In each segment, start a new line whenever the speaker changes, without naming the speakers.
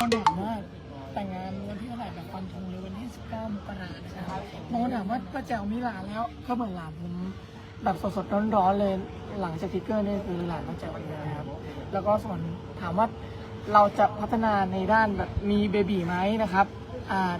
คนถามว่าแต่งงานวันที่เท่าไหร่แบบฟันธงเลยวันที่19มกราคมนะครับบางถามว่าป้าแจ๋วมีหลานแล้วก็เหมือนหลานผมแบบสดๆร้อนๆเลยหลังจากทิกเกอร์นี่คือหลานป้าแจ๋วเลยนะครับ แล้วก็ส่วนถามว่าเราจะพัฒนาในด้านแบบมีเบบีไหมนะครับอ่า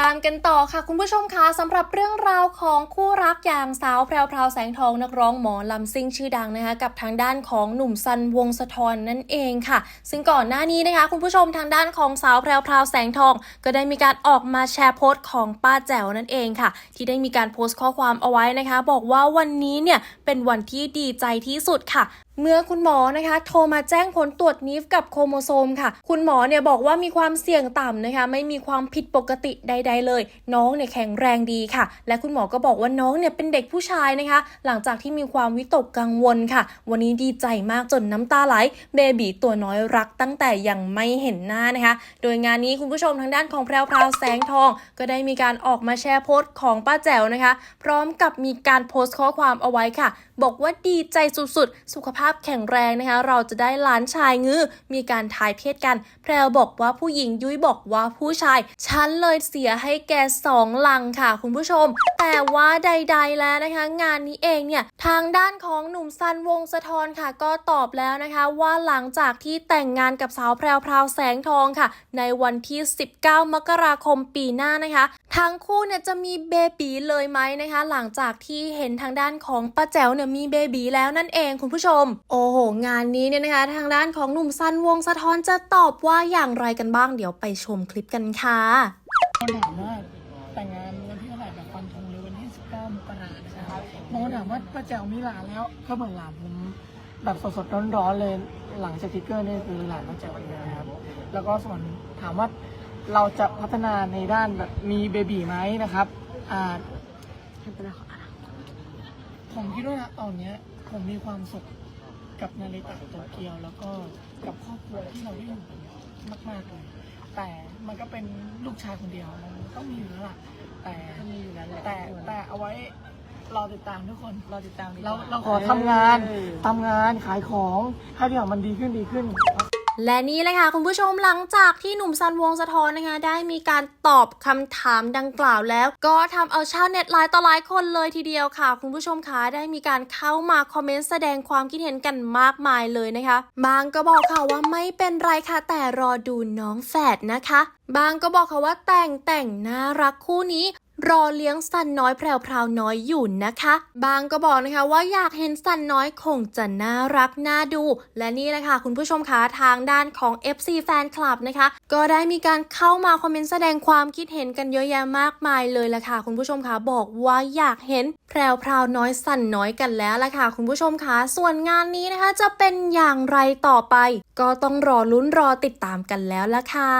ตามกันต่อค่ะคุณผู้ชมคะสำหรับเรื่องราวของคู่รักอย่างสาวแพรวพราวแสงทองนักร้องหมอลำซิ่งชื่อดังนะคะกับทางด้านของหนุ่มซันวงสะทอนนั่นเองค่ะ ซึ่งก่อนหน้านี้นะคะคุณผู้ชมทางด้านของสาวแพรวพราวแสงทอง ก็ได้มีการออกมาแชร์โพสต์ของป้าแจ๋วนั่นเองค่ะ ที่ได้มีการโพสต์ข้อความเอาไว้นะคะ บอกว่าวันนี้เนี่ยเป็นวันที่ดีใจที่สุดค่ะ เมื่อคุณหมอนะคะโทรมาแจ้งผลตรวจนิฟกับโครโมโซมค่ะ คุณหมอเนี่ยบอกว่ามีความเสี่ยงต่ำนะคะ ไม่มีความผิดปกติใด ๆ เลย น้องเนี่ยแข็งแรงดีค่ะ และคุณหมอก็บอกว่าน้องเนี่ยเป็นเด็กผู้ชายนะคะ หลังจากที่มีความวิตกกังวลค่ะ วันนี้ดีใจมากจนน้ำตาไหลเบบีตัวน้อยรักตั้งแต่ยังไม่เห็นหน้านะคะ โดยงานนี้คุณผู้ชมทางด้านของแพรวพราวแสงทอง ก็ได้มีการออกมาแชร์โพสต์ของป้าแจ๋วนะคะ พร้อมกับมีการโพสต์ข้อความเอาไว้ค่ะ บอกว่าดีใจสุดๆ สุขภาพาพแข็งแรงนะคะ เราจะได้หลานชายงื้อมีการทายเพศกัน แพรวบอกว่าผู้หญิงยุ้ยบอกว่าผู้ชาย ฉันเลยเสียให้แกสองลังค่ะคุณผู้ชม แต่ว่าใด ๆ แล้วนะคะ งานนี้เองเนี่ย ทางด้านของหนุ่มซันวงสะทอนค่ะ ก็ตอบแล้วนะคะ ว่าหลังจากที่แต่งงานกับสาวแพรวพราวแสงทองค่ะ ในวันที่ 19 มกราคมปีหน้านะคะ ทั้งคู่เนี่ยจะมีเบบีเลยไหมนะคะ หลังจากที่เห็นทางด้านของป้าแจ๋วเนี่ยมีเบบีแล้วนั่นเองคุณผู้ชม โอ้โห งานนี้เนี่ยนะคะ ทางด้านของหนุ่มซันวงสะท้อนจะตอบว่าอย่างไรกันบ้างเดี๋ยวไปชมคลิปกันค่ะ
ถามว่าแต่งงานวันที่เท่าไหร่แบบฟันธงเลยวันที่ 19มกราคมนะครับบางถามว่าป้าแจ๋วมีหลานแล้วก็เหมือนหลานผมแบบสดๆร้อนๆเลยหลังจากทิกเกอร์นี่คือหลานป้าแจ๋วเลยนะครับแล้วก็ส่วนถามว่า เราจะพัฒนาในด้านแบบมีเบบีไหมนะครับอ่าผมคิดว่าณตอนเนี้ยผมมีความสุขกับนาริตะโตเกียวแล้วก็กับครอบครัวที่เราได้อยู่กันมากๆเลยแต่มันก็เป็นลูกชายคนเดียวมันต้องมีอยู่แล้วล่ะแต่แต่แต่เอาไว้รอติดตามทุกคนรอติดตามเราเราขอทำงานทำงานขายของให้ทุกอย่างมันดีขึ้นดีขึ้น
และนี่เลยค่ะคุณผู้ชมหลังจากที่หนุ่มซันวงสะท้อนนะคะ ได้มีการตอบคำถามดังกล่าวแล้ว ก็ทำเอาชาวเน็ตหลายต่อหลายคนเลยทีเดียวค่ะ คุณผู้ชมคะได้มีการเข้ามาคอมเมนต์แสดงความคิดเห็นกันมากมายเลยนะคะบางก็บอกค่ะว่าไม่เป็นไรค่ะแต่รอดูน้องแฝดนะคะบางก็บอกค่ะว่าแต่งแต่งน่ารักคู่นี้ รอเลี้ยงสันน้อยแพรวๆน้อยอยู่นะคะ บางก็บอกนะคะว่าอยากเห็นสันน้อยคงจะน่ารักน่าดู และนี่แหละคะ คุณผู้ชมคะทางด้านของ FC แฟนคลับนะคะ ก็ได้มีการเข้ามาคอมเมนต์แสดงความคิดเห็นกันเยอะแยะมากมายเลยละค่ะ คุณผู้ชมคะบอกว่าอยากเห็นแพรวพราวน้อยสันน้อยกันแล้วละค่ะ คุณผู้ชมคะส่วนงานนี้นะคะ จะเป็นอย่างไรต่อไป ก็ต้องรอลุ้นรอติดตามกันแล้วละค่ะ